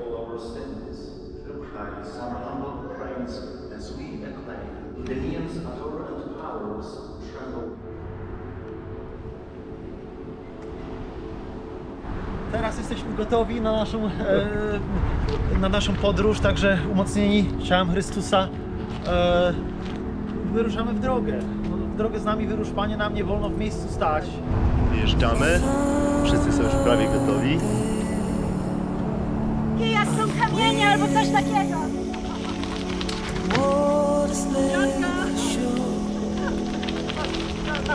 all our sins. Through Christ, our humble praise, as we acclaim, dominions, author, and powers tremble. Teraz jesteśmy gotowi na naszą, e, na naszą podróż, także umocnieni ciałem Chrystusa e, wyruszamy w drogę. W drogę z nami wyrusz, Panie, nam nie wolno w miejscu stać. Wyjeżdżamy. Wszyscy są już prawie gotowi. Kamienie albo coś takiego.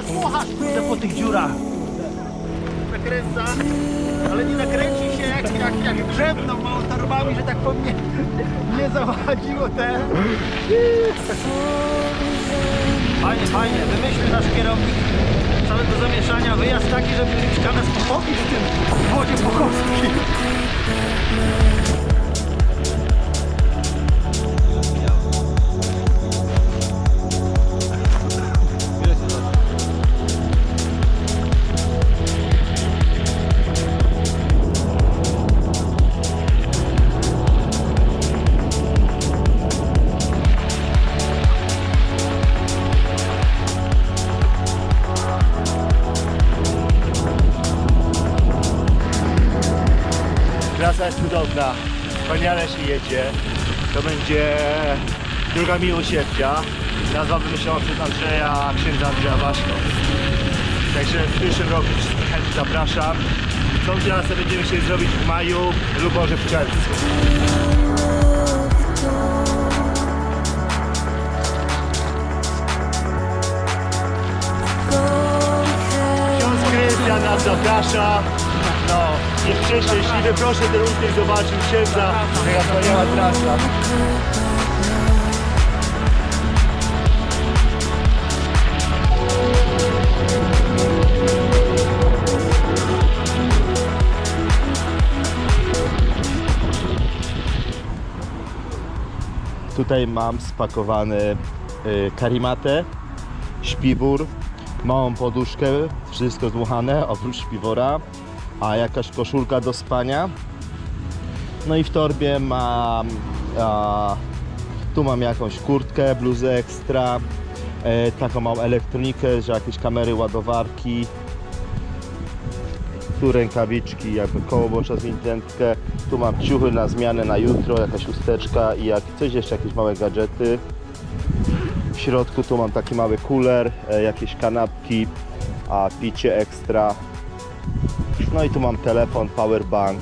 Słuchasz, kurde, po tych dziurach. Nakręca, ale nie nakręci się jak, jak, jak grzebną mało torbami, że tak powiem, nie, nie zawadziło te. Fajnie, fajnie, wymyślił nasz kierownik całego zamieszania wyjazd taki, żeby Mieszka nas popobić w tym wodzie Pokowskiej. Jedzie. To będzie druga miłosierdzia. Nazwa wymyślona przez Andrzeja, księdza Andrzeja Waszko. Także w przyszłym roku wszystkich chętnie zapraszam. Tą trasę będziemy chcieli zrobić w maju lub może w czerwcu. Ksiądz Krystian nas zaprasza. No, jest przeszczęśliwy, proszę ten uśmiech zobaczył księdza. Jaka wspaniała trasa. Tutaj mam spakowany y, karimatę, śpiwór, małą poduszkę, wszystko zdmuchane oprócz śpiwora, a jakaś koszulka do spania. No i w torbie mam, a, tu mam jakąś kurtkę, bluzę ekstra, e, taką mam elektronikę, że jakieś kamery, ładowarki, tu rękawiczki, jakby koło zwiniętkę, tu mam ciuchy na zmianę na jutro, jakaś chusteczka i jak coś jeszcze, jakieś małe gadżety. W środku tu mam taki mały kuler, e, jakieś kanapki, a picie ekstra. No i tu mam telefon, powerbank,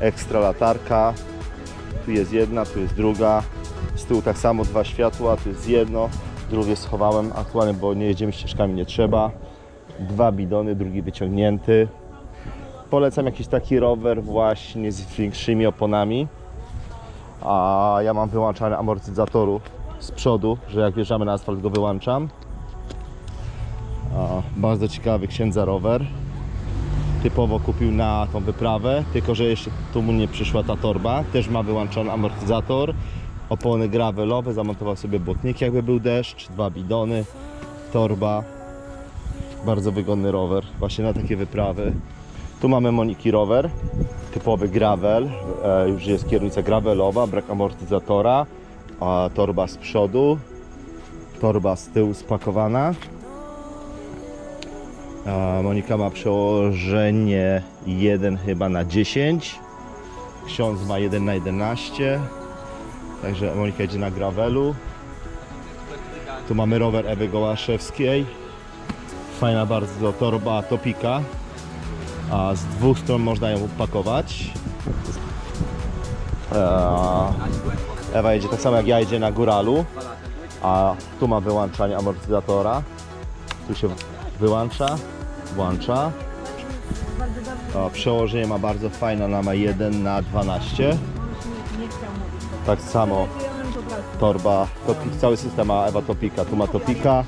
ekstra latarka. Tu jest jedna, tu jest druga. Z tyłu tak samo dwa światła, tu jest jedno, drugie schowałem aktualnie, bo nie jedziemy ścieżkami, nie trzeba. Dwa bidony, drugi wyciągnięty. Polecam jakiś taki rower właśnie z większymi oponami. A ja mam wyłączany amortyzatoru z przodu, że jak wjeżdżamy na asfalt go wyłączam. Bardzo ciekawy księdza rower. Typowo kupił na tą wyprawę, tylko że jeszcze tu mu nie przyszła ta torba. Też ma wyłączony amortyzator, opony gravelowe, zamontował sobie błotniki jakby był deszcz, dwa bidony, torba. Bardzo wygodny rower, właśnie na takie wyprawy. Tu mamy Moniki rower, typowy gravel, e, już jest kierownica gravelowa, brak amortyzatora, torba z przodu, torba z tyłu spakowana. Monika ma przełożenie 1 chyba na 10, ksiądz ma 1 na 11, także Monika idzie na gravelu. Tu mamy rower Ewy Gołaszewskiej, fajna bardzo torba Topika, a z dwóch stron można ją pakować. Eee, Ewa jedzie tak samo jak ja jedzie na góralu, a tu ma wyłączanie amortyzatora. Tu się wyłącza, włącza. O, przełożenie ma bardzo fajne, ona ma 1 na 12. Tak samo torba, topik, cały system ma Ewa Topika. Tu ma Topika,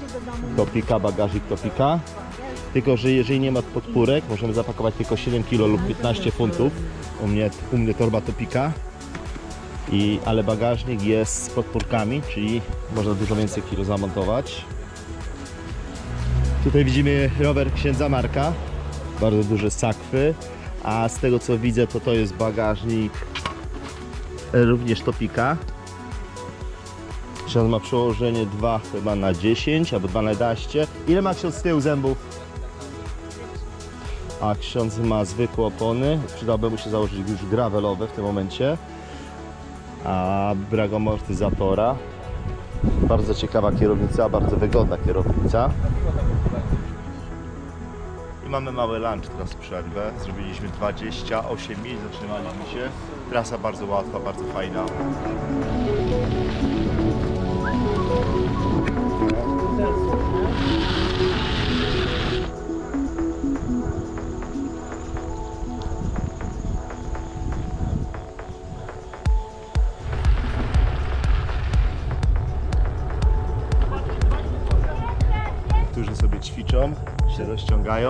Topika, bagażik Topika. Tylko, że jeżeli nie ma podpórek, możemy zapakować tylko 7 kg lub 15 funtów. U mnie, u mnie torba Topika. I, ale bagażnik jest z podpórkami, czyli można dużo więcej kilo zamontować. Tutaj widzimy rower księdza Marka, bardzo duże sakwy, a z tego co widzę to to jest bagażnik e, również topika. Ksiądz ma przełożenie 2 chyba na 10 albo 2 na 11. Ile ma ksiądz z tyłu zębów? A ksiądz ma zwykłe opony. Przydałby mu się założyć już gravelowe w tym momencie. A brak amortyzatora. Bardzo ciekawa kierownica, bardzo wygodna kierownica. I mamy mały lunch teraz przerwę. Zrobiliśmy 28 mil, zatrzymaliśmy się. Trasa bardzo łatwa, bardzo fajna.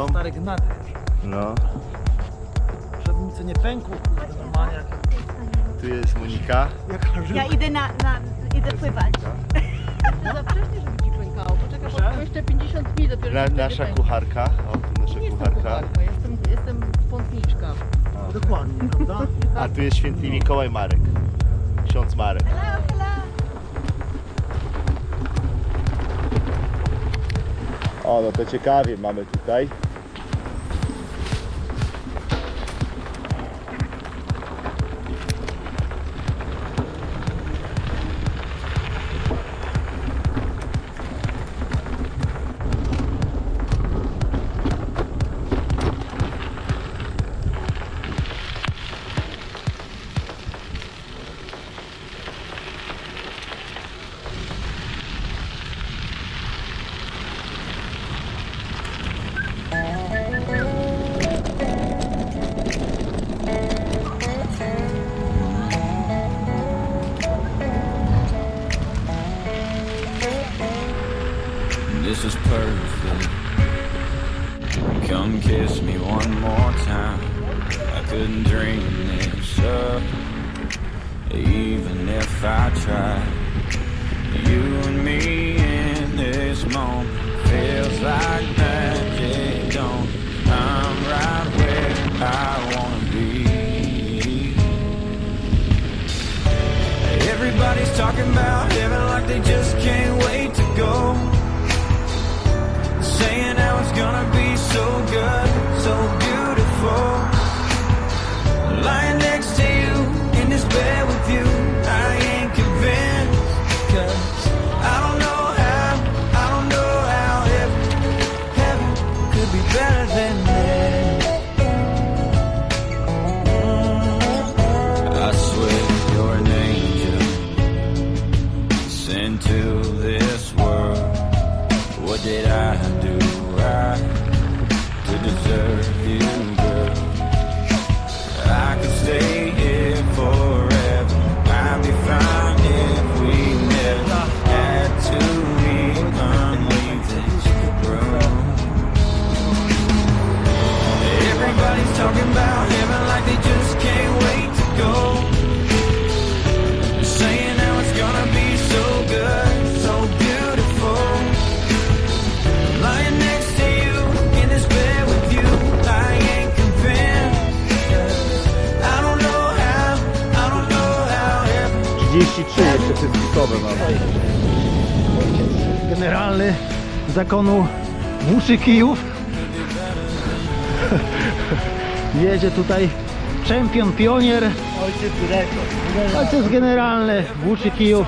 Rozciągają. Stary gnatek. No, Żeby mi co nie pękło, kurde, normalnie jak, tu jest Monika. Ja idę na, na idę pływać. To za wcześnie, żeby ci pękało. Poczekaj, Proszę? bo jeszcze 50 dni dopiero Na, nasza pęknie. kucharka. O, tu nasza Nie jestem kucharka. jestem, jestem pątniczka. Dokładnie, prawda? A tu jest święty Mikołaj Marek. Ksiądz Marek. Hello, hello. O, no to ciekawie mamy tutaj. Come kiss me one more time. I couldn't dream this up, even if I tried. You and me in this moment feels like magic. Don't I'm right where I wanna be. Everybody's talking about heaven like they just can't wait to go. Saying how it's gonna be so good, zakonu Muszy Kijów. Jedzie tutaj czempion, pionier. Ojciec generalny Włóczy Kijów,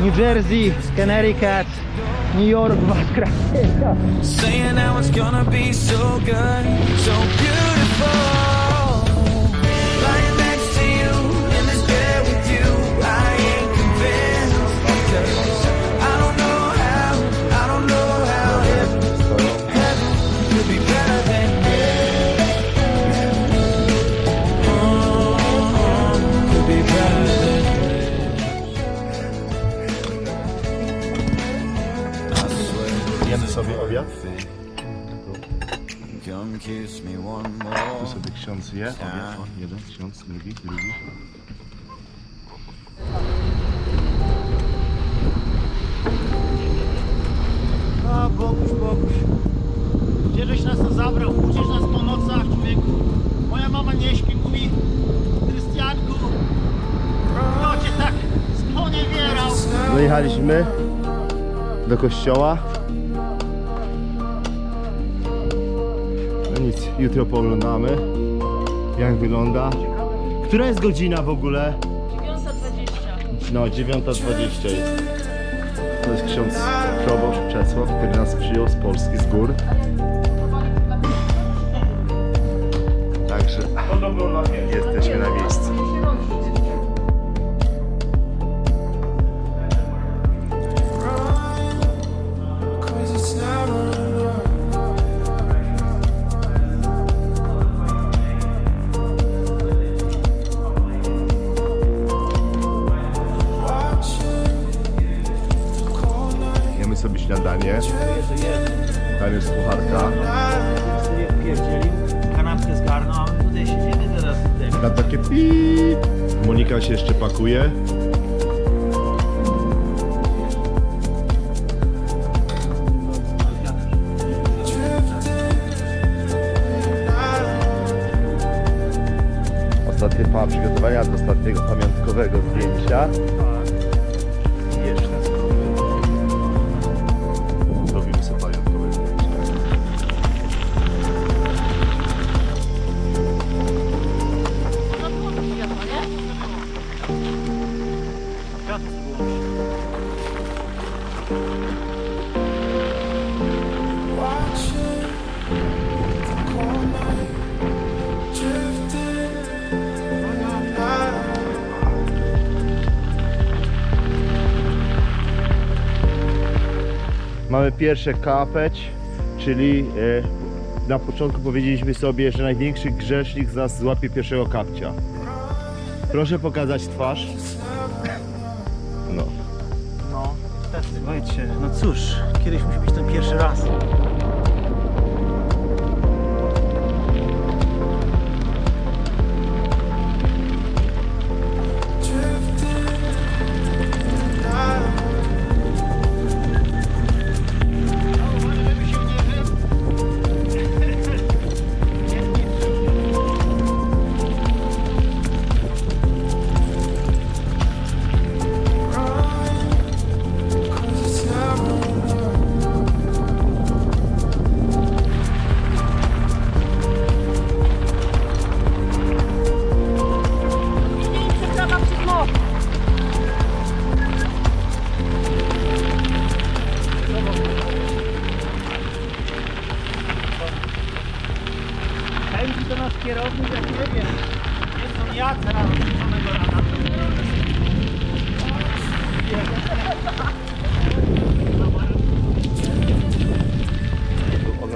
New Jersey, Connecticut, New York, Waskra. saying how it's gonna be so good, so beautiful. One Tu sobie ksiądz je. Obiad. O, jeden ksiądz, drugi, drugi. A Boguś, Boguś. Gdzieżeś nas to zabrał? Budzisz nas po nocach, człowieku. Moja mama nie śpi, mówi Krystianku, Przyjechaliśmy do kościoła. Nic, jutro pooglądamy jak wygląda. Która jest godzina w ogóle? 9.20. No, 9.20 jest. To jest ksiądz proboszcz Czesław, który nas przyjął z Polski, z gór. Także jesteśmy na miejscu. Śniadanie. Tam jest kucharka. sobie wpierdzielił, kanapkę zgarnął, a my tutaj siedzimy teraz. Na takie pip. Monika się jeszcze pakuje. Ostatnie pa przygotowania do ostatniego pamiątkowego zdjęcia. Mamy pierwsze kapeć, czyli e, na początku powiedzieliśmy sobie, że największy grzesznik z nas złapie pierwszego kapcia. Proszę pokazać twarz. No. No, Wojcie, no cóż, kiedyś musi być ten pierwszy raz.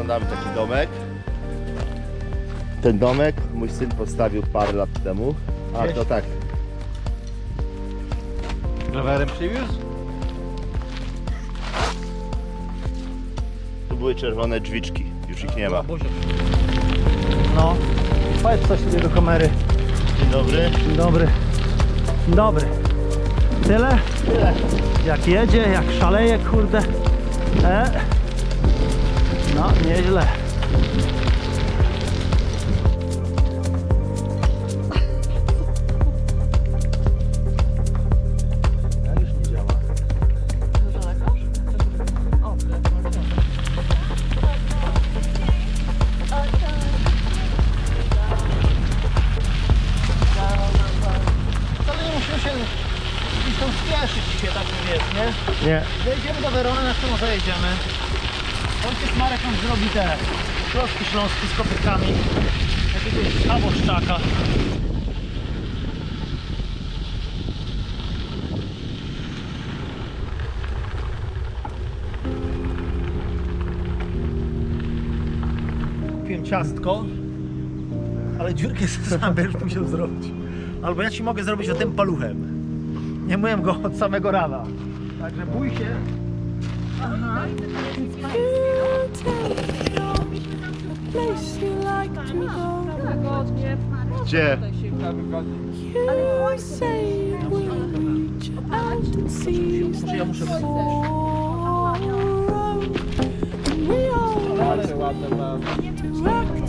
Oglądamy taki domek. Ten domek mój syn postawił parę lat temu. A to tak. Rowerem przywiózł? Tu były czerwone drzwiczki. Już ich nie ma. No, powiedz coś sobie do kamery. Dzień dobry. Dzień dobry. Dzień dobry. Tyle? Tyle. Jak jedzie, jak szaleje, kurde. E. No, nieźle. Jak śląskie z kopytkami. Jakiegoś schaboszczaka. Kupiłem ciastko, ale dziurkę sam będziesz musiał zrobić. Albo ja ci mogę zrobić o tym paluchem. Nie myłem go od samego rana. Także bój się. Place you like to go. Wygodnie. Gdzie? You say we'll reach out and seize Może ja muszę the road. And we all to act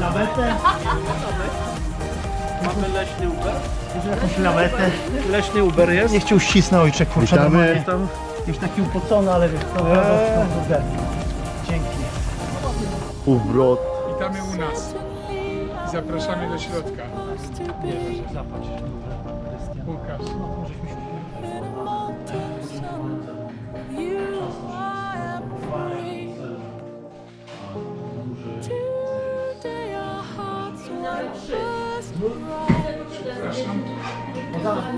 lawetę. Mamy leśny Uber. Może jakąś lawetę. Leśny Uber jest. Nie chciał ścisnąć ojcze, kurczę. Witamy. normalnie Tam, już taki upocony, ale wiesz, to eee. Dzięki. Uwrot. Witamy u nas. Zapraszamy do środka. Zapać. Łukasz. Today Wow.